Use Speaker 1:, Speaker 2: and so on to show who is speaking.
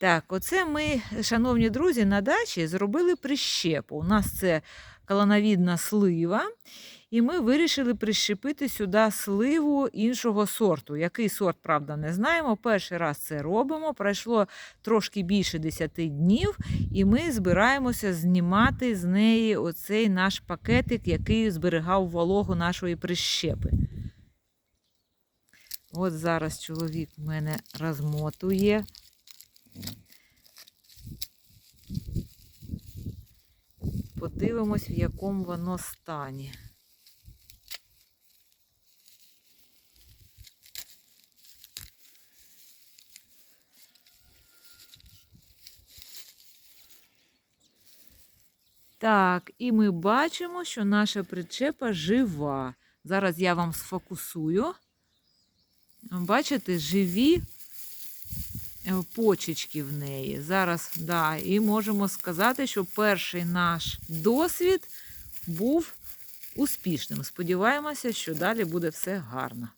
Speaker 1: Так, оце ми, шановні друзі, на дачі зробили прищепу. У нас це колоновідна слива, і ми вирішили прищепити сюди сливу іншого сорту. Який сорт, правда, не знаємо. Перший раз це робимо. Пройшло трошки більше 10 днів, і ми збираємося знімати з неї оцей наш пакетик, який зберігав вологу нашої прищепи. От зараз чоловік в мене розмотує. Подивимось, в якому воно стані. Так, і ми бачимо, що наша причепа жива. Зараз я вам сфокусую. Бачите, живі почечки в неї. Зараз, да, і можемо сказати, що перший наш досвід був успішним. Сподіваємося, що далі буде все гарно.